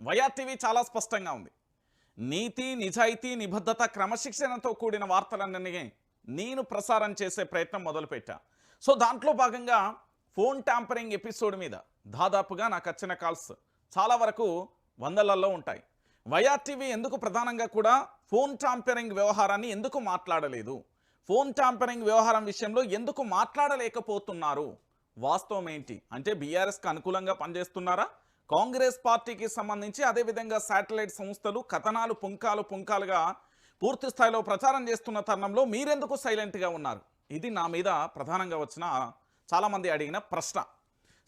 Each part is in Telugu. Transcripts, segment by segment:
వైఆర్టీవీ చాలా స్పష్టంగా ఉంది. నీతి నిజాయితీ నిబద్ధత క్రమశిక్షణతో కూడిన వార్తలన్నీ నేను ప్రసారం చేసే ప్రయత్నం మొదలుపెట్టా. సో దాంట్లో భాగంగా ఫోన్ ట్యాంపరింగ్ ఎపిసోడ్ మీద దాదాపుగా నాకు వచ్చిన కాల్స్ చాలా వరకు వందలల్లో ఉంటాయి. వైఆర్టీవీ ఎందుకు ప్రధానంగా కూడా ఫోన్ ట్యాంపరింగ్ వ్యవహారాన్ని ఎందుకు మాట్లాడలేదు? ఫోన్ ట్యాంపరింగ్ వ్యవహారం విషయంలో ఎందుకు మాట్లాడలేకపోతున్నారు? వాస్తవం ఏంటి? అంటే బీఆర్ఎస్కి అనుకూలంగా పనిచేస్తున్నారా? కాంగ్రెస్ పార్టీకి సంబంధించి అదేవిధంగా శాటిలైట్ సంస్థలు కథనాలు పుంకాలు పుంకాలుగా పూర్తి స్థాయిలో ప్రచారం చేస్తున్న తరుణంలో మీరెందుకు సైలెంట్గా ఉన్నారు? ఇది నా మీద ప్రధానంగా వచ్చిన చాలామంది అడిగిన ప్రశ్న.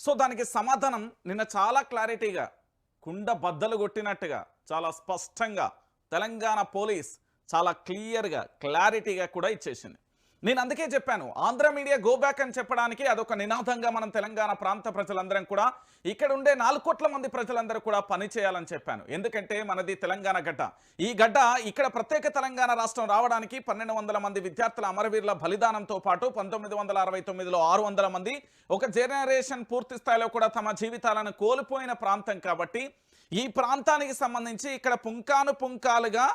సో దానికి సమాధానం నిన్న చాలా క్లారిటీగా కుండ బద్దలు కొట్టినట్టుగా చాలా స్పష్టంగా తెలంగాణ పోలీస్ చాలా క్లియర్గా క్లారిటీగా కూడా ఇచ్చేసింది. నేను అందుకే చెప్పాను ఆంధ్ర మీడియా గో బ్యాక్ అని చెప్పడానికి అదొక నినాదంగా మనం తెలంగాణ ప్రాంత ప్రజలందరం కూడా ఇక్కడ ఉండే నాలుగు కోట్ల మంది ప్రజలందరూ కూడా పని చేయాలని చెప్పాను. ఎందుకంటే మనది తెలంగాణ గడ్డ. ఈ గడ్డ ఇక్కడ ప్రత్యేక తెలంగాణ రాష్ట్రం రావడానికి పన్నెండు వందల మంది విద్యార్థుల అమరవీరుల బలిదానంతో పాటు పంతొమ్మిది వందల అరవై తొమ్మిదిలో ఆరు వందల మంది ఒక జనరేషన్ పూర్తి స్థాయిలో కూడా తమ జీవితాలను కోల్పోయిన ప్రాంతం కాబట్టి ఈ ప్రాంతానికి సంబంధించి ఇక్కడ పుంకాను పుంకాలుగా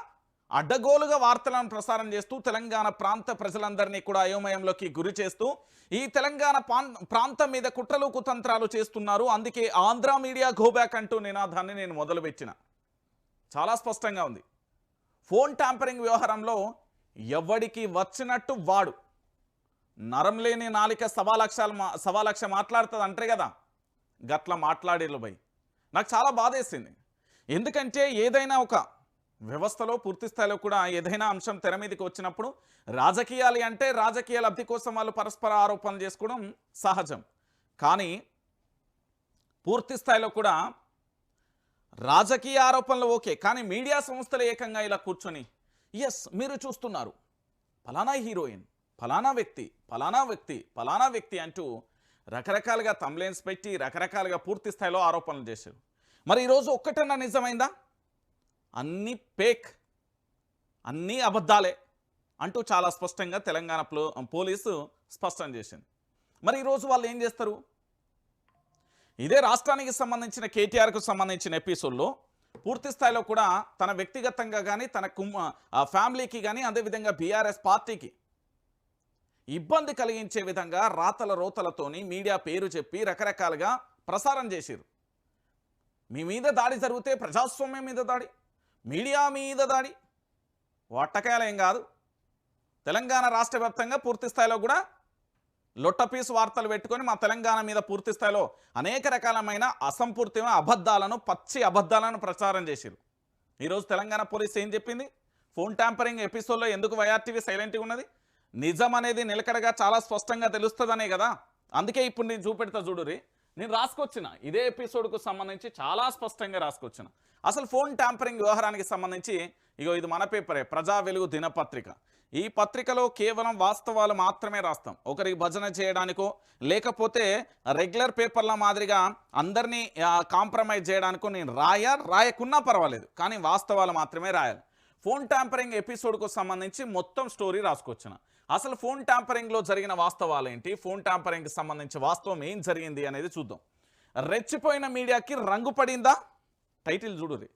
అడ్డగోలుగా వార్తలను ప్రసారం చేస్తూ తెలంగాణ ప్రాంత ప్రజలందరినీ కూడా అయోమయంలోకి గురి చేస్తూ ఈ తెలంగాణ ప్రాంతం మీద కుట్రలు కుతంత్రాలు చేస్తున్నారు. అందుకే ఆంధ్ర మీడియా గోబ్యాక్ అంటూ నినాదాన్ని నేను మొదలుపెట్టిన. చాలా స్పష్టంగా ఉంది. ఫోన్ ట్యాంపరింగ్ వ్యవహారంలో ఎవడికి వచ్చినట్టు వాడు. నరం లేని నాలిక సవాలక్షాలు సవాలక్ష మా మాట్లాడుతుంది అంటారు కదా. గట్ల మాట్లాడేళ్ళు బై. నాకు చాలా బాధేసింది. ఎందుకంటే ఏదైనా ఒక వ్యవస్థలో పూర్తి స్థాయిలో కూడా ఏదైనా అంశం తెర మీదకి వచ్చినప్పుడు రాజకీయాలు అంటే రాజకీయ లబ్ధి కోసం వాళ్ళు పరస్పర ఆరోపణలు చేసుకోవడం సహజం. కానీ పూర్తి స్థాయిలో కూడా రాజకీయ ఆరోపణలు ఓకే కానీ మీడియా సంస్థలు ఏకంగా ఇలా కూర్చొని ఎస్ మీరు చూస్తున్నారు. ఫలానా హీరోయిన్ ఫలానా వ్యక్తి ఫలానా వ్యక్తి ఫలానా వ్యక్తి అంటూ రకరకాలుగా తమ్లైన్స్ పెట్టి రకరకాలుగా పూర్తి స్థాయిలో ఆరోపణలు చేశారు. మరి ఈరోజు ఒక్కటన్నా నిజమైందా? అన్ని పేక్ అన్నీ అబద్ధాలే అంటూ చాలా స్పష్టంగా తెలంగాణ పోలీసు స్పష్టం చేసింది. మరి ఈరోజు వాళ్ళు ఏం చేస్తారు? ఇదే రాష్ట్రానికి సంబంధించిన కేటీఆర్కు సంబంధించిన ఎపిసోడ్లో పూర్తి స్థాయిలో కూడా తన వ్యక్తిగతంగా కానీ తన కుమ్మ ఆ ఫ్యామిలీకి కానీ అదేవిధంగా బీఆర్ఎస్ పార్టీకి ఇబ్బంది కలిగించే విధంగా రాతల రోతలతోని మీడియా పేరు చెప్పి రకరకాలుగా ప్రసారం చేసిరు మీ మీద దాడి జరిగితే ప్రజాస్వామ్యం మీద దాడి. మీడియా మీద దాడి వట్టకాయలేం కాదు. తెలంగాణ రాష్ట్ర వ్యాప్తంగా పూర్తి స్థాయిలో కూడా లొట్టపీసు వార్తలు పెట్టుకొని మా తెలంగాణ మీద పూర్తి స్థాయిలో అనేక రకాలమైన అసంపూర్తిమైన అబద్ధాలను పచ్చి అబద్ధాలను ప్రచారం చేశారు ఈరోజు తెలంగాణ పోలీస్ ఏం చెప్పింది? ఫోన్ ట్యాంపరింగ్ ఎపిసోడ్లో ఎందుకు వైఆర్టీవీ సైలెంట్గా ఉన్నది? నిజం అనేది నిలకడగా చాలా స్పష్టంగా తెలుస్తుందనే కదా. అందుకే ఇప్పుడు నేను చూపెడతా చూడురి నేను రాసుకొచ్చిన. ఇదే ఎపిసోడ్కు సంబంధించి చాలా స్పష్టంగా రాసుకొచ్చిన. అసలు ఫోన్ ట్యాంపరింగ్ వ్యవహారానికి సంబంధించి ఇగో ఇది మన పేపరే ప్రజా వెలుగు దినపత్రిక. ఈ పత్రికలో కేవలం వాస్తవాలు మాత్రమే రాస్తాం. ఒకరికి భజన చేయడానికో లేకపోతే రెగ్యులర్ పేపర్ల మాదిరిగా అందరినీ కాంప్రమైజ్ చేయడానికో నేను రాయ రాయకున్నా పర్వాలేదు కానీ వాస్తవాలు మాత్రమే రాయాలి. ఫోన్ ట్యాంపరింగ్ ఎపిసోడ్కు సంబంధించి మొత్తం స్టోరీ రాసుకొచ్చిన. అసలు ఫోన్ ట్యాంపరింగ్లో జరిగిన వాస్తవాలు ఏంటి ఫోన్ ట్యాంపరింగ్కి సంబంధించి వాస్తవం ఏం జరిగింది అనేది చూద్దాం. రెచ్చిపోయిన మీడియాకి రంగు పడిందా? టైటిల్ చూడుది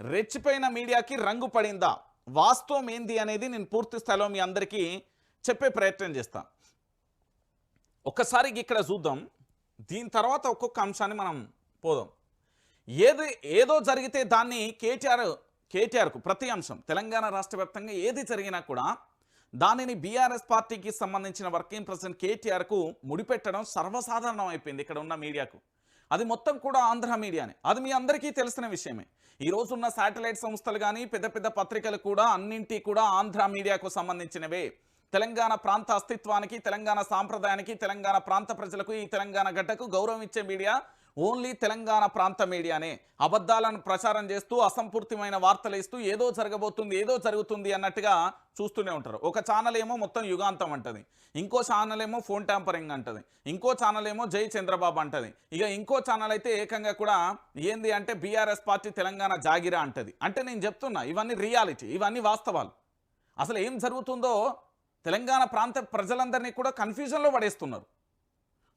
రెచ్చిపోయిన మీడియాకి రంగు పడిందా? వాస్తవం ఏంది అనేది నేను పూర్తి స్థాయిలో మీ అందరికీ చెప్పే ప్రయత్నం చేస్తాను ఒక్కసారి ఇక్కడ చూద్దాం. దీని తర్వాత ఒక్కొక్క అంశాన్ని మనం పోదాం. ఏది ఏదో జరిగితే దాన్ని కేటీఆర్ కేటీఆర్కు ప్రతి అంశం తెలంగాణ రాష్ట్ర వ్యాప్తంగా ఏది జరిగినా కూడా దానిని బీఆర్ఎస్ పార్టీకి సంబంధించిన వర్కింగ్ ప్రెసిడెంట్ కేటీఆర్కు ముడిపెట్టడం సర్వసాధారణం అయిపోయింది ఇక్కడ ఉన్న మీడియాకు. అది మొత్తం కూడా ఆంధ్ర మీడియానే. అది మీ అందరికీ తెలిసిన విషయమే. ఈ రోజున్న శాటిలైట్ సంస్థలు కానీ పెద్ద పెద్ద పత్రికలు కూడా అన్నింటి కూడా ఆంధ్ర మీడియాకు సంబంధించినవే. తెలంగాణ ప్రాంత అస్తిత్వానికి తెలంగాణ సాంప్రదాయానికి తెలంగాణ ప్రాంత ప్రజలకు ఈ తెలంగాణ గడ్డకు గౌరవం ఇచ్చే మీడియా ఓన్లీ తెలంగాణ ప్రాంత మీడియానే అబద్ధాలను ప్రచారం చేస్తూ అసంపూర్తిమైన వార్తలు ఇస్తూ ఏదో జరగబోతుంది ఏదో జరుగుతుంది అన్నట్టుగా చూస్తూనే ఉంటారు. ఒక ఛానల్ ఏమో మొత్తం యుగాంతం అంటది. ఇంకో ఛానల్ ఏమో ఫోన్ ట్యాంపరింగ్ అంటది. ఇంకో ఛానల్ ఏమో జై చంద్రబాబు అంటది. ఇక ఇంకో ఛానల్ అయితే ఏకంగా కూడా ఏంది అంటే బీఆర్ఎస్ పార్టీ తెలంగాణ జాగిరా అంటది. అంటే నేను చెప్తున్నా ఇవన్నీ రియాలిటీ ఇవన్నీ వాస్తవాలు. అసలు ఏం జరుగుతుందో తెలంగాణ ప్రాంత ప్రజలందరినీ కూడా కన్ఫ్యూజన్లో పడేస్తున్నారు.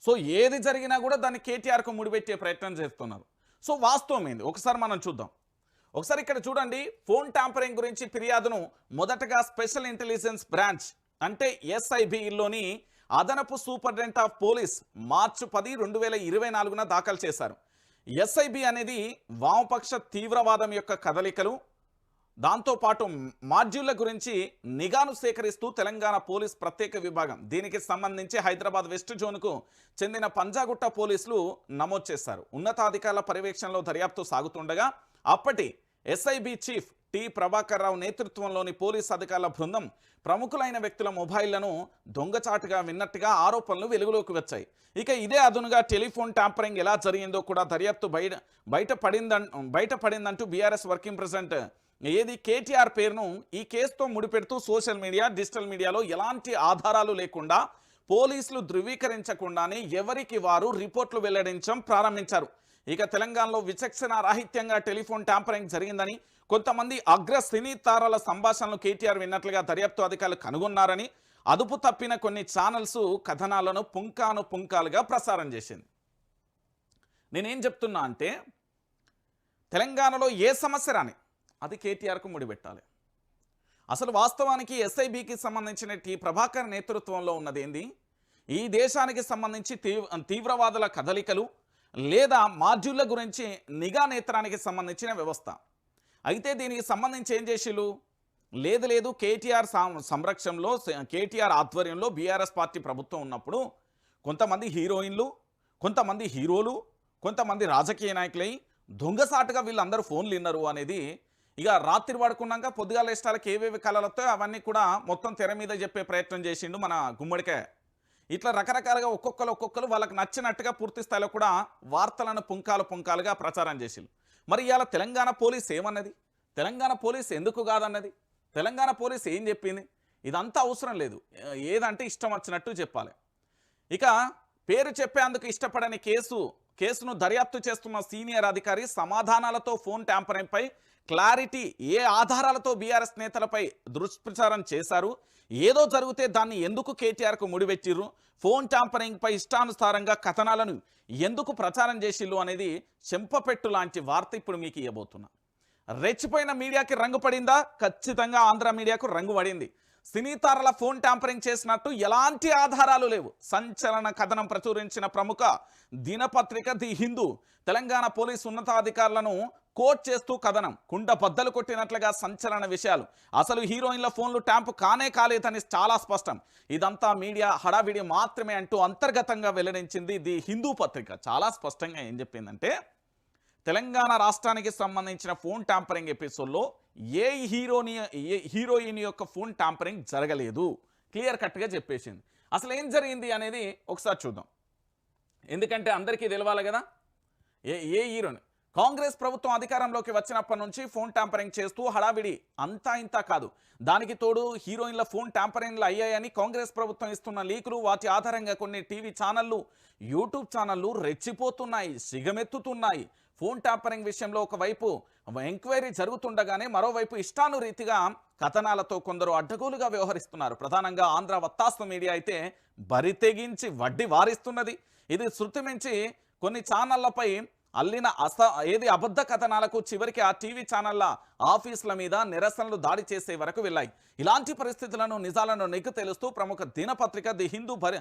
సో ఏది జరిగినా కూడా దాన్ని కేటీఆర్కు ముడిపెట్టే ప్రయత్నం చేస్తున్నారు. సో వాస్తవం ఏంది? ఒకసారి మనం చూద్దాం. ఒకసారి ఇక్కడ చూడండి ఫోన్ ట్యాంపరింగ్ గురించి ఫిర్యాదును మొదటగా స్పెషల్ ఇంటెలిజెన్స్ బ్రాంచ్ అంటే ఎస్ఐబిలోని అదనపు సూపరింటెండెంట్ ఆఫ్ పోలీస్ మార్చి పది రెండు వేల ఇరవై నాలుగున దాఖలు చేశారు. ఎస్ఐబి అనేది వామపక్ష తీవ్రవాదం యొక్క కదలికలు దాంతోపాటు మాడ్యూళ్ళ గురించి నిఘాను సేకరిస్తూ తెలంగాణ పోలీస్ ప్రత్యేక విభాగం దీనికి సంబంధించి హైదరాబాద్ వెస్ట్ జోన్కు చెందిన పంజాగుట్ట పోలీసులు నమోదు చేశారు. ఉన్నతాధికారుల పర్యవేక్షణలో దర్యాప్తు సాగుతుండగా అప్పటి SIB chief T Prabhakar Rao నేతృత్వంలోని పోలీస్ అధికారుల బృందం ప్రముఖులైన వ్యక్తుల మొబైళ్ళను దొంగచాటుగా విన్నట్టుగా ఆరోపణలు వెలుగులోకి వచ్చాయి. ఇక ఇదే అదునుగా టెలిఫోన్ ట్యాంపరింగ్ ఎలా జరిగిందో కూడా దర్యాప్తు బయట బయటపడిందన్ బయటపడిందంటూ బీఆర్ఎస్ వర్కింగ్ ప్రెసిడెంట్ ఏది కేటీఆర్ పేరును ఈ కేసుతో ముడిపెడుతూ సోషల్ మీడియా డిజిటల్ మీడియాలో ఎలాంటి ఆధారాలు లేకుండా పోలీసులు ధృవీకరించకుండానే ఎవరికి వారు రిపోర్ట్లు వెల్లడించడం ప్రారంభించారు. ఇక తెలంగాణలో విచక్షణ రాహిత్యంగా టెలిఫోన్ ట్యాంపరింగ్ జరిగిందని కొంతమంది అగ్ర సినీ తారాల సంభాషణలు కేటీఆర్ విన్నట్లుగా దర్యాప్తు అధికారులు కనుగొన్నారని అదుపు తప్పిన కొన్ని ఛానల్స్ కథనాలను పుంకాను పుంకాలుగా ప్రసారం చేసింది. నేనేం చెప్తున్నా అంటే తెలంగాణలో ఏ సమస్య రాని అది కేటీఆర్కు ముడిపెట్టాలి. అసలు వాస్తవానికి ఎస్ఐబికి సంబంధించిన టీ ప్రభాకర్ నేతృత్వంలో ఉన్నది ఏంది? ఈ దేశానికి సంబంధించి తీవ్ర తీవ్రవాదుల కదలికలు లేదా మాడ్యూళ్ళ గురించి నిఘా నేత్రానికి సంబంధించిన వ్యవస్థ. అయితే దీనికి సంబంధించి ఏం చేసిలు లేదు లేదు కేటీఆర్ సం- సంరక్షణలో కేటీఆర్ ఆధ్వర్యంలో బీఆర్ఎస్ పార్టీ ప్రభుత్వం ఉన్నప్పుడు కొంతమంది హీరోయిన్లు కొంతమంది హీరోలు కొంతమంది రాజకీయ నాయకులై దొంగసాటుగా వీళ్ళందరూ ఫోన్లు విన్నారు అనేది ఇక రాత్రి పడుకున్నాక పొద్దుగాల ఇష్టాలకు ఏవేవి కళలతో అవన్నీ కూడా మొత్తం తెర మీద చెప్పే ప్రయత్నం చేసిండు మన గుమ్మడికాయ. ఇట్లా రకరకాలుగా ఒక్కొక్కరు ఒక్కొక్కరు వాళ్ళకి నచ్చినట్టుగా పూర్తి స్థాయిలో కూడా వార్తలను పుంకాలు పుంకాలుగా ప్రచారం చేసిండు. మరి ఇవాళ తెలంగాణ పోలీస్ ఏమన్నది? తెలంగాణ పోలీస్ ఎందుకు కాదన్నది? తెలంగాణ పోలీస్ ఏం చెప్పింది? ఇదంతా అవసరం లేదు. ఏదంటే ఇష్టం వచ్చినట్టు చెప్పాలి. ఇక పేరు చెప్పేందుకు ఇష్టపడని కేసు కేసును దర్యాప్తు చేస్తున్న సీనియర్ అధికారి సమాధానాలతో ఫోన్ ట్యాంపరింగ్పై క్లారిటీ ఏ ఆధారాలతో బీఆర్ఎస్ నేతలపై దుష్ప్రచారం చేశారు? ఏదో జరిగితే దాన్ని ఎందుకు కేటీఆర్కు ముడిపెట్టిర్రు? ఫోన్ ట్యాంపరింగ్పై ఇష్టానుసారంగా కథనాలను ఎందుకు ప్రచారం చేసిల్లు అనేది చెంపపెట్టు లాంటి వార్త ఇప్పుడు మీకు ఇవ్వబోతున్నా. రెచ్చిపోయిన మీడియాకి రంగు పడిందా? ఖచ్చితంగా ఆంధ్ర మీడియాకు రంగు పడింది. సినీ తారల ఫోన్ ట్యాంపరింగ్ చేసినట్టు ఎలాంటి ఆధారాలు లేవు. సంచలన కథనం ప్రచురించిన ప్రముఖ దినపత్రిక ది హిందూ. తెలంగాణ పోలీసు ఉన్నతాధికారులను కోట్ చేస్తూ కథనం. కుండ బద్దలు కొట్టినట్లుగా సంచలన విషయాలు. అసలు హీరోయిన్ల ఫోన్లు ట్యాంపు కానే కాలేదని చాలా స్పష్టం. ఇదంతా మీడియా హడావిడి మాత్రమే అంటూ అంతర్గతంగా వెల్లడించింది ది హిందూ పత్రిక. చాలా స్పష్టంగా ఏం చెప్పిందంటే తెలంగాణ రాష్ట్రానికి సంబంధించిన ఫోన్ ట్యాంపరింగ్ ఎపిసోడ్లో ఏ హీరోని ఏ హీరోయిన్ యొక్క ఫోన్ టాంపరింగ్ జరగలేదు. క్లియర్ కట్గా చెప్పేసింది. అసలు ఏం జరిగింది అనేది ఒకసారి చూద్దాం. ఎందుకంటే అందరికీ తెలవాలి కదా. ఏ ఏ హీరోని? కాంగ్రెస్ ప్రభుత్వం అధికారంలోకి వచ్చినప్పటి నుంచి ఫోన్ ట్యాంపరింగ్ చేస్తూ హడావిడి అంతా ఇంతా కాదు. దానికి తోడు హీరోయిన్ల ఫోన్ ట్యాంపరింగ్లు అయ్యాయని కాంగ్రెస్ ప్రభుత్వం ఇస్తున్న లీకులు వాటి ఆధారంగా కొన్ని టీవీ ఛానళ్ళు యూట్యూబ్ ఛానళ్ళు రెచ్చిపోతున్నాయి సిగమెత్తుతున్నాయి. ఫోన్ టాపరింగ్ విషయంలో ఒకవైపు ఎంక్వైరీ జరుగుతుండగానే మరోవైపు ఇష్టానురీతిగా కథనాలతో కొందరు అడ్డగోలుగా వ్యవహరిస్తున్నారు. ప్రధానంగా ఆంధ్ర వత్తాస్తు మీడియా అయితే బరి తెగించి వడ్డీ వారిస్తున్నది. ఇది శృతి మించి కొన్ని ఛానళ్ళపై అల్లిన అస ఏది అబద్ధ కథనాలకు చివరికి ఆ టీవీ ఛానళ్ళ ఆఫీసుల మీద నిరసనలు దాడి చేసే వరకు వెళ్ళాయి. ఇలాంటి పరిస్థితులను నిజాలను నెగ్గు తెలుస్తూ ప్రముఖ దినపత్రిక ది హిందూ భరి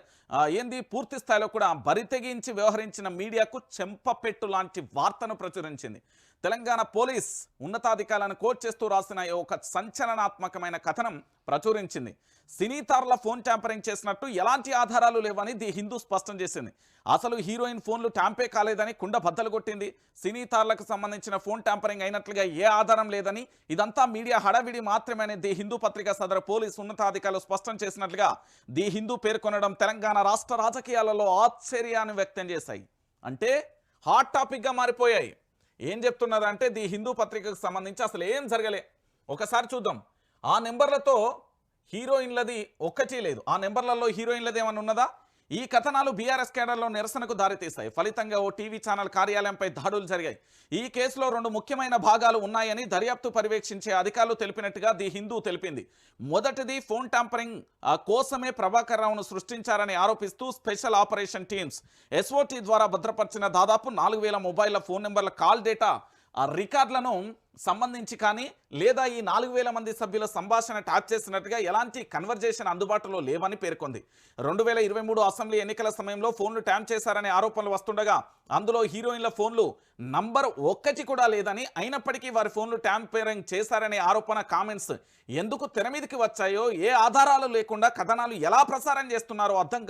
ఏంది? పూర్తి స్థాయిలో కూడా బరితెగించి వ్యవహరించిన మీడియాకు చెంపపెట్టు లాంటి వార్తను ప్రచురించింది. తెలంగాణ పోలీస్ ఉన్నతాధికారులను కోట్ చేస్తూ రాసిన ఒక సంచలనాత్మకమైన కథనం ప్రచురించింది. సినీతారుల ఫోన్ ట్యాంపరింగ్ చేసినట్టు ఎలాంటి ఆధారాలు లేవని ది హిందూ స్పష్టం చేసింది. అసలు హీరోయిన్ ఫోన్లు ట్యాంపే కాలేదని కుండ బద్దలు కొట్టింది. సినీతారులకు సంబంధించిన ఫోన్ ట్యాంపరింగ్ అయినట్లుగా ఏ ఆధారం లేదని ఇదంతా మీడియా హడావిడి మాత్రమే ది హిందూ పత్రిక సదరు పోలీసు ఉన్నతాధికారులు స్పష్టం చేసినట్లుగా ది హిందూ పేర్కొనడం తెలంగాణ రాష్ట్ర రాజకీయాలలో ఆశ్చర్యాన్ని వ్యక్తం చేశాయి. అంటే హాట్ టాపిక్గా మారిపోయాయి. ఏం చెప్తున్నదంటే ది హిందూ పత్రికకు సంబంధించి అసలు ఏం జరగలే. ఒకసారి చూద్దాం. ఆ నెంబర్లతో హీరోయిన్లది ఒక్కటి లేదు. ఆ నెంబర్లలో హీరోయిన్లది ఏమైనా ఉన్నదా? ఈ కథనాలు బీఆర్ఎస్ కేడర్లో నిరసనకు దారితీస్తాయి ఫలితంగా ఓ టీవీ ఛానల్ కార్యాలయంపై దాడులు జరిగాయి. ఈ కేసులో రెండు ముఖ్యమైన భాగాలు ఉన్నాయని దర్యాప్తు పర్యవేక్షించే అధికారులు తెలిపినట్టుగా ది హిందూ తెలిపింది. మొదటిది ఫోన్ ట్యాంపరింగ్ ఆ, కోసమే ప్రభాకర్ రావును సృష్టించారని ఆరోపిస్తూ స్పెషల్ ఆపరేషన్ టీమ్స్. ఎస్ఓటీ ద్వారా భద్రపరిచిన దాదాపు నాలుగు వేల మొబైల్ల ఫోన్ నెంబర్ల కాల్ డేటా ఆ రికార్డులను సంబంధించి కానీ లేదా ఈ నాలుగు వేల మంది సభ్యుల సంభాషణ ట్యాప్ చేసినట్టుగా ఎలాంటి కన్వర్జేషన్ అందుబాటులో లేవని పేర్కొంది. రెండు వేల ఇరవై మూడు అసెంబ్లీ ఎన్నికల సమయంలో ఫోన్లు ట్యాప్ చేశారనే ఆరోపణలు వస్తుండగా అందులో హీరోయిన్ల ఫోన్లు నంబర్ ఒక్కటి కూడా లేదని అయినప్పటికీ వారి ఫోన్లు ట్యాంపరింగ్ చేశారనే ఆరోపణ కామెంట్స్ ఎందుకు తెర మీదకి వచ్చాయో ఏ ఆధారాలు లేకుండా కథనాలు ఎలా ప్రసారం చేస్తున్నారో అర్థం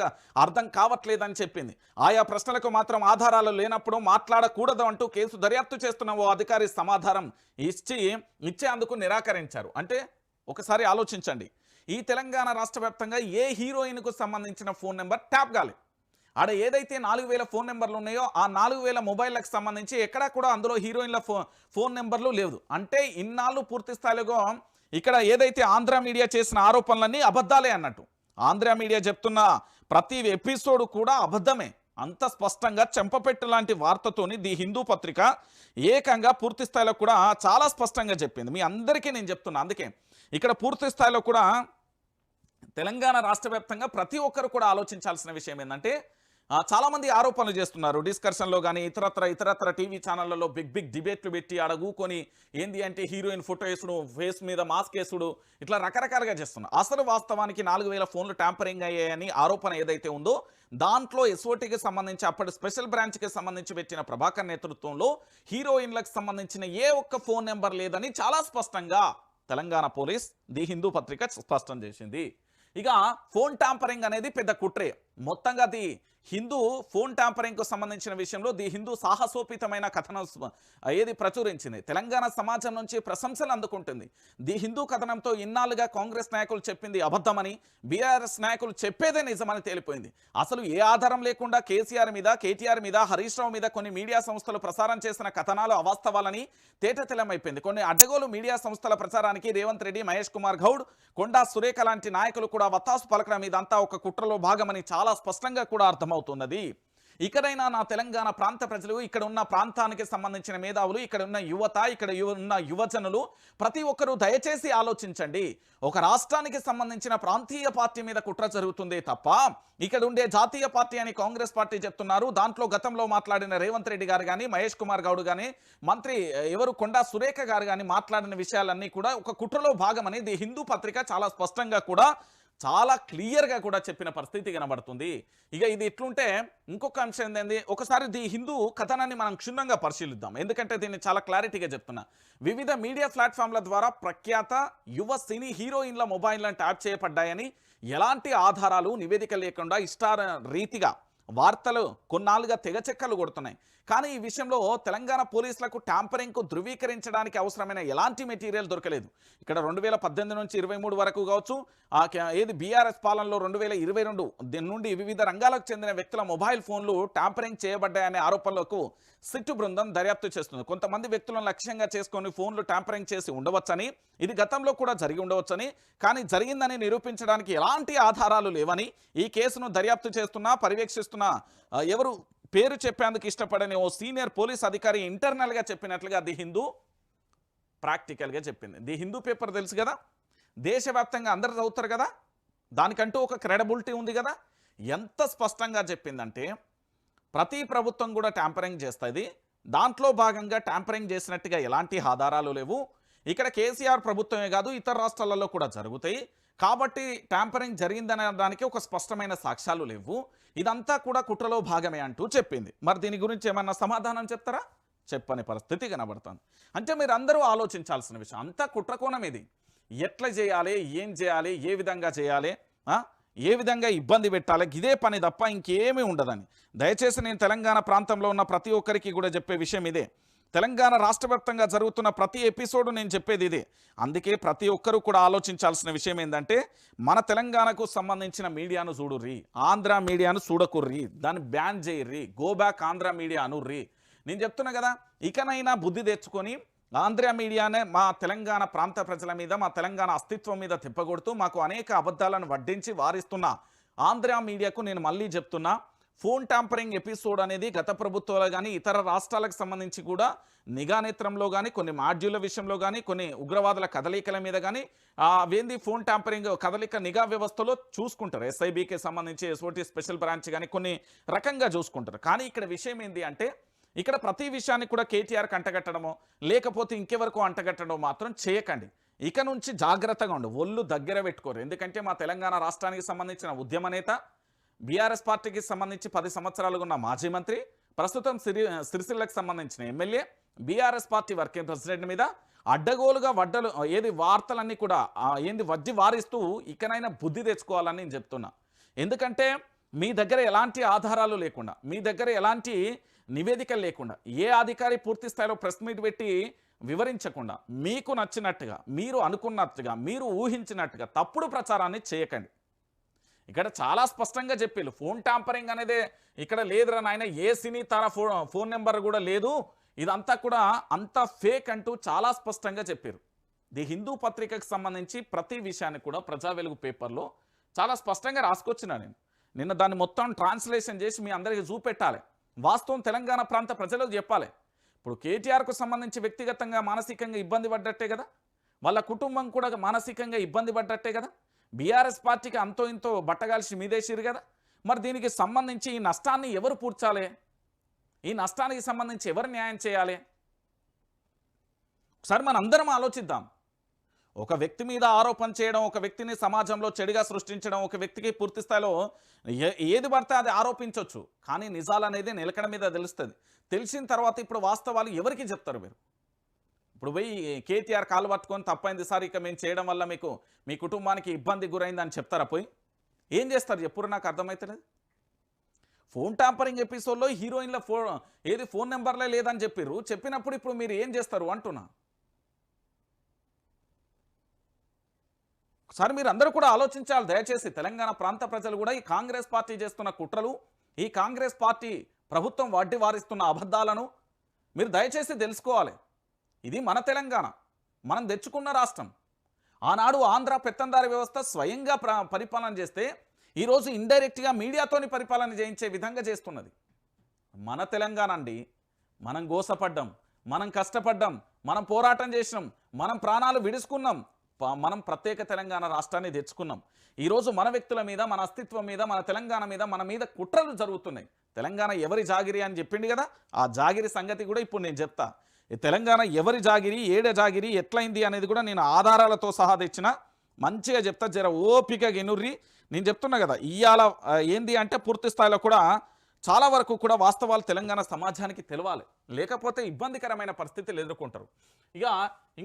అర్థం కావట్లేదని చెప్పింది. ఆయా ప్రశ్నలకు మాత్రం ఆధారాలు లేనప్పుడు మాట్లాడకూడదు అంటూ కేసు దర్యాప్తు చేస్తున్న ఓ అధికారి సమాధానం ఇచ్చి ఇచ్చేందుకు నిరాకరించారు. అంటే ఒకసారి ఆలోచించండి. ఈ తెలంగాణ రాష్ట్ర వ్యాప్తంగా ఏ హీరోయిన్కు సంబంధించిన ఫోన్ నెంబర్ ట్యాప్ కాలేదు ఆడ ఏదైతే నాలుగు వేల ఫోన్ నెంబర్లు ఉన్నాయో ఆ నాలుగు వేల మొబైల్లకు సంబంధించి ఎక్కడా కూడా అందులో హీరోయిన్ల ఫో ఫోన్ నెంబర్లు లేవు. అంటే ఇన్నాళ్ళు పూర్తి స్థాయిలో ఇక్కడ ఏదైతే ఆంధ్ర మీడియా చేసిన ఆరోపణలన్నీ అబద్ధాలే అన్నట్టు. ఆంధ్ర మీడియా చెప్తున్న ప్రతి ఎపిసోడ్ కూడా అబద్ధమే. అంత స్పష్టంగా చెంపపెట్టు లాంటి వార్తతోని ది హిందూ పత్రిక ఏకంగా పూర్తి స్థాయిలో కూడా చాలా స్పష్టంగా చెప్పింది. మీ అందరికీ నేను చెప్తున్నా. అందుకే ఇక్కడ పూర్తి స్థాయిలో కూడా తెలంగాణ రాష్ట్ర ప్రతి ఒక్కరు కూడా ఆలోచించాల్సిన విషయం ఏంటంటే చాలామంది ఆరోపణలు చేస్తున్నారు. డిస్కషన్లో కానీ ఇతరత్ర ఇతరత్ర టీవీ ఛానళ్ళలో బిగ్ బిగ్ డిబేట్లు పెట్టి అడగుకొని ఏంది అంటే హీరోయిన్ ఫోటో వేసుడు ఫేస్ మీద మాస్క్ వేసుడు ఇట్లా రకరకాలుగా చేస్తున్నారు. అసలు వాస్తవానికి నాలుగు వేల ఫోన్లు ట్యాంపరింగ్ అయ్యాయని ఆరోపణ ఏదైతే ఉందో దాంట్లో ఎస్ఓటీకి సంబంధించి అప్పటి స్పెషల్ బ్రాంచ్కి సంబంధించి పెట్టిన ప్రభాకర్ నేతృత్వంలో హీరోయిన్లకు సంబంధించిన ఏ ఒక్క ఫోన్ నెంబర్ లేదని చాలా స్పష్టంగా తెలంగాణ పోలీస్ ది హిందూ పత్రిక స్పష్టం చేసింది. ఇక ఫోన్ ట్యాంపరింగ్ అనేది పెద్ద కుట్రే. మొత్తంగా అది హిందూ ఫోన్ ట్యాంపరింగ్కు సంబంధించిన విషయంలో ది హిందూ సాహసోపితమైన కథనం ఏది ప్రచురించింది? తెలంగాణ సమాజం నుంచి ప్రశంసలు అందుకుంటుంది. ది హిందూ కథనంతో ఇన్నాళ్ళుగా కాంగ్రెస్ నాయకులు చెప్పింది అబద్ధమని బీఆర్ఎస్ నాయకులు చెప్పేదే నిజమని తేలిపోయింది. అసలు ఏ ఆధారం లేకుండా కేసీఆర్ మీద కేటీఆర్ మీద హరీష్ రావు మీద కొన్ని మీడియా సంస్థలు ప్రసారం చేసిన కథనాలు అవాస్తవాలని తేటతెలమైపోయింది కొన్ని అడ్డగోలు మీడియా సంస్థల ప్రచారానికి రేవంత్ రెడ్డి మహేష్ కుమార్ గౌడ్ కొండా సురేఖ లాంటి నాయకులు కూడా వత్తాసు పలకడం ఇదంతా ఒక కుట్రలో భాగమని చాలా స్పష్టంగా కూడా అవుతున్నది. ఇక్కడైనా నా తెలంగాణ ప్రాంత ప్రజలు ఇక్కడ ఉన్న ప్రాంతానికి సంబంధించిన మేధావులు ఇక్కడ ఉన్న యువత ఇక్కడ ఉన్న యువజనులు ప్రతి ఒక్కరూ దయచేసి ఆలోచించండి. ఒక రాష్ట్రానికి సంబంధించిన ప్రాంతీయ పార్టీ మీద కుట్ర జరుగుతుంది తప్ప ఇక్కడ ఉండే జాతీయ పార్టీ అని కాంగ్రెస్ పార్టీ చెప్తున్నారు. దాంట్లో గతంలో మాట్లాడిన రేవంత్ రెడ్డి గారు కానీ మహేష్ కుమార్ గౌడ్ కానీ మంత్రి ఎవరు కొండా సురేఖ గారు కానీ మాట్లాడిన విషయాలన్నీ కూడా ఒక కుట్రలో భాగమని ది హిందూ పత్రిక చాలా స్పష్టంగా కూడా చాలా క్లియర్గా కూడా చెప్పిన పరిస్థితి కనబడుతుంది. ఇక ఇది ఇట్లుంటే ఇంకొక అంశం ఏంటంటే ఒకసారి ది హిందూ కథనాన్ని మనం క్షుణ్ణంగా పరిశీలిద్దాం. ఎందుకంటే దీన్ని చాలా క్లారిటీగా చెప్తున్నా. వివిధ మీడియా ప్లాట్ఫామ్ల ద్వారా ప్రఖ్యాత యువ సినీ హీరోయిన్ల మొబైల్లను ట్యాప్ చేయబడ్డాయని ఎలాంటి ఆధారాలు నివేదిక లేకుండా ఇష్టార రీతిగా వార్తలు కొన్నాళ్ళుగా తెగచెక్కలు కొడుతున్నాయి. కానీ ఈ విషయంలో తెలంగాణ పోలీసులకు ట్యాంపరింగ్కు ధృవీకరించడానికి అవసరమైన ఎలాంటి మెటీరియల్ దొరకలేదు. ఇక్కడ రెండు వేల పద్దెనిమిది నుంచి ఇరవై మూడు వరకు కావచ్చు ఆ ఏది బీఆర్ఎస్ పాలనలో రెండు వేల ఇరవై రెండు దీని నుండి వివిధ రంగాలకు చెందిన వ్యక్తుల మొబైల్ ఫోన్లు ట్యాంపరింగ్ చేయబడ్డాయనే ఆరోపణలకు సిట్టు బృందం దర్యాప్తు చేస్తుంది. కొంతమంది వ్యక్తులను లక్ష్యంగా చేసుకొని ఫోన్లు ట్యాంపరింగ్ చేసి ఉండవచ్చని ఇది గతంలో కూడా జరిగి ఉండవచ్చని కానీ జరిగిందని నిరూపించడానికి ఎలాంటి ఆధారాలు లేవని ఈ కేసును దర్యాప్తు చేస్తున్న పర్యవేక్షిస్తున్న ఆ, ఎవరు పేరు చెప్పేందుకు ఇష్టపడని ఓ సీనియర్ పోలీస్ అధికారి ఇంటర్నల్గా చెప్పినట్లుగా ది హిందూ ప్రాక్టికల్గా చెప్పింది. ది హిందూ పేపర్ తెలుసు కదా? దేశవ్యాప్తంగా అందరు చదువుతారు కదా? దానికంటూ ఒక క్రెడబిలిటీ ఉంది కదా? ఎంత స్పష్టంగా చెప్పిందంటే ప్రతి ప్రభుత్వం కూడా ట్యాంపరింగ్ చేస్తుంది. దాంట్లో భాగంగా ట్యాంపరింగ్ చేసినట్టుగా ఎలాంటి ఆధారాలు లేవు. ఇక్కడ కేసీఆర్ ప్రభుత్వమే కాదు ఇతర రాష్ట్రాలలో కూడా జరుగుతాయి. కాబట్టి ట్యాంపరింగ్ జరిగిందనే దానికి ఒక స్పష్టమైన సాక్ష్యాలు లేవు. ఇదంతా కూడా కుట్రలో భాగమే అంటూ చెప్పింది. మరి దీని గురించి ఏమన్నా సమాధానం చెప్తారా? చెప్పని పరిస్థితి కనబడుతుంది. అంటే మీరు అందరూ ఆలోచించాల్సిన విషయం. అంతా కుట్రకోణం ఇది. ఎట్లా చేయాలి? ఏం చేయాలి? ఏ విధంగా చేయాలి? ఏ విధంగా ఇబ్బంది పెట్టాలి? ఇదే పని తప్ప ఇంకేమీ ఉండదని. దయచేసి నేను తెలంగాణ ప్రాంతంలో ఉన్న ప్రతి ఒక్కరికి కూడా చెప్పే విషయం ఇదే. తెలంగాణ రాష్ట్ర వ్యాప్తంగా జరుగుతున్న ప్రతి ఎపిసోడ్ నేను చెప్పేది ఇదే. అందుకే ప్రతి ఒక్కరూ కూడా ఆలోచించాల్సిన విషయం ఏంటంటే మన తెలంగాణకు సంబంధించిన మీడియాను చూడుర్రి ఆంధ్ర మీడియాను చూడకుర్రి దాన్ని బ్యాన్ చేయర్రి గో బ్యాక్ ఆంధ్ర మీడియా అనుర్రి. నేను చెప్తున్నా కదా ఇకనైనా బుద్ధి తెచ్చుకొని ఆంధ్ర మీడియానే మా తెలంగాణ ప్రాంత ప్రజల మీద మా తెలంగాణ అస్తిత్వం మీద తిప్పగొడుతూ మాకు అనేక అబద్ధాలను వడ్డించి వారిస్తున్న ఆంధ్ర మీడియాకు నేను మళ్ళీ చెప్తున్నా ఫోన్ ట్యాంపరింగ్ ఎపిసోడ్ అనేది గత ప్రభుత్వాలు కానీ ఇతర రాష్ట్రాలకు సంబంధించి కూడా నిఘా నేత్రంలో కానీ కొన్ని మాడ్యూళ్ళ విషయంలో కానీ కొన్ని ఉగ్రవాదుల కదలికల మీద కానీ అవేంది ఫోన్ ట్యాంపరింగ్ కదలిక నిఘా వ్యవస్థలో చూసుకుంటారు. ఎస్ఐబికి సంబంధించి ఎస్ఓటి స్పెషల్ బ్రాంచ్ కానీ కొన్ని రకంగా చూసుకుంటారు. కానీ ఇక్కడ విషయం ఏంటి అంటే ఇక్కడ ప్రతి విషయాన్ని కూడా కేటీఆర్కి అంటగట్టడమో లేకపోతే ఇంకెవరకు అంటగట్టడమో మాత్రం చేయకండి. ఇక నుంచి జాగ్రత్తగా ఉండు. ఒళ్ళు దగ్గర పెట్టుకోరు. ఎందుకంటే మా తెలంగాణ రాష్ట్రానికి సంబంధించిన ఉద్యమ నేత బీఆర్ఎస్ పార్టీకి సంబంధించి పది సంవత్సరాలుగా ఉన్న మాజీ మంత్రి ప్రస్తుతం సిరి సిరిసిల్లకు సంబంధించిన MLA BRS party working president మీద అడ్డగోలుగా వడ్డలు ఏది వార్తలన్నీ కూడా ఏంది వజ్జి వారిస్తూ ఇకనైనా బుద్ధి తెచ్చుకోవాలని నేను చెప్తున్నా. ఎందుకంటే మీ దగ్గర ఎలాంటి ఆధారాలు లేకుండా మీ దగ్గర ఎలాంటి నివేదికలు లేకుండా ఏ అధికారి పూర్తి స్థాయిలో ప్రెస్ మీట్ పెట్టి వివరించకుండా మీకు నచ్చినట్టుగా మీరు అనుకున్నట్టుగా మీరు ఊహించినట్టుగా తప్పుడు ప్రచారాన్ని చేయకండి. ఇక్కడ చాలా స్పష్టంగా చెప్పారు ఫోన్ ట్యాంపరింగ్ అనేది ఇక్కడ లేదురా నాయన ఏ సినీ తర ఫోన్ ఫోన్ నెంబర్ కూడా లేదు. ఇదంతా కూడా అంత ఫేక్ అంటూ చాలా స్పష్టంగా చెప్పారు. ది హిందూ పత్రికకు సంబంధించి ప్రతి విషయాన్ని కూడా ప్రజా వెలుగు పేపర్లో చాలా స్పష్టంగా రాసుకొచ్చిన నేను. నిన్న దాన్ని మొత్తం ట్రాన్స్లేషన్ చేసి మీ అందరికీ చూపెట్టాలి. వాస్తవం తెలంగాణ ప్రాంత ప్రజలకు చెప్పాలి. ఇప్పుడు కేటీఆర్కు సంబంధించి వ్యక్తిగతంగా మానసికంగా ఇబ్బంది పడ్డట్టే కదా? వాళ్ళ కుటుంబం కూడా మానసికంగా ఇబ్బంది పడ్డట్టే కదా? బీఆర్ఎస్ పార్టీకి అంతో ఇంతో బట్టగాల్సి మీదేసిరు కదా. మరి దీనికి సంబంధించి ఈ నష్టాన్ని ఎవరు పూడ్చాలి? ఈ నష్టానికి సంబంధించి ఎవరు న్యాయం చేయాలి? ఒకసారి మనం అందరం ఆలోచిద్దాం. ఒక వ్యక్తి మీద ఆరోపణ చేయడం ఒక వ్యక్తిని సమాజంలో చెడుగా సృష్టించడం ఒక వ్యక్తికి పూర్తి స్థాయిలో ఏ- ఏది పడితే అది ఆరోపించవచ్చు కానీ నిజాలు అనేది నిలకడ మీద తెలుస్తుంది. తెలిసిన తర్వాత ఇప్పుడు వాస్తవాలు ఎవరికి చెప్తారు మీరు? ఇప్పుడు పోయి కేటీఆర్ కాలు పట్టుకొని తప్పైంది సార్ ఇక మేము చేయడం వల్ల మీకు మీ కుటుంబానికి ఇబ్బంది గురైంది అని చెప్తారా పోయి? ఏం చేస్తారు? చెప్పురు నాకు అర్థమవుతలేదు ఫోన్ ట్యాంపరింగ్ ఎపిసోడ్లో హీరోయిన్ల ఫో ఏది ఫోన్ నెంబర్లే లేదని చెప్పిర్రు. చెప్పినప్పుడు ఇప్పుడు మీరు ఏం చేస్తారు అంటున్నా. ఒకసారి మీరు అందరూ కూడా ఆలోచించాలి. దయచేసి తెలంగాణ ప్రాంత ప్రజలు కూడా ఈ కాంగ్రెస్ పార్టీ చేస్తున్న కుట్రలు ఈ కాంగ్రెస్ పార్టీ ప్రభుత్వం వడ్డీ వారిస్తున్న అబద్ధాలను మీరు దయచేసి తెలుసుకోవాలి. ఇది మన తెలంగాణ. మనం తెచ్చుకున్న రాష్ట్రం. ఆనాడు ఆంధ్ర పెత్తందారి వ్యవస్థ స్వయంగా పరిపాలన చేస్తే ఈరోజు ఇండైరెక్ట్గా మీడియాతోని పరిపాలన చేయించే విధంగా చేస్తున్నది. మన తెలంగాణ అండి. మనం గోసపడ్డం. మనం కష్టపడ్డం. మనం పోరాటం చేసినాం. మనం ప్రాణాలు విడుచుకున్నాం. మనం ప్రత్యేక తెలంగాణ రాష్ట్రాన్ని తెచ్చుకున్నాం. ఈరోజు మన వ్యక్తుల మీద మన అస్తిత్వం మీద మన తెలంగాణ మీద మన మీద కుట్రలు జరుగుతున్నాయి. తెలంగాణ ఎవరి జాగిరి అని చెప్పిండు కదా? ఆ జాగిరి సంగతి కూడా ఇప్పుడు నేను చెప్తా. తెలంగాణ ఎవరి జాగిరి ఏడ జాగిరి ఎట్లయింది అనేది కూడా నేను ఆధారాలతో సహా తెచ్చిన మంచిగా చెప్తా జర ఓపిక గెనుర్రి నేను చెప్తున్నా కదా ఇవాళ ఏంది అంటే పూర్తి స్థాయిలో కూడా చాలా వరకు కూడా వాస్తవాలు తెలంగాణ సమాజానికి తెలవాలి. లేకపోతే ఇబ్బందికరమైన పరిస్థితులు ఎదుర్కొంటారు. ఇక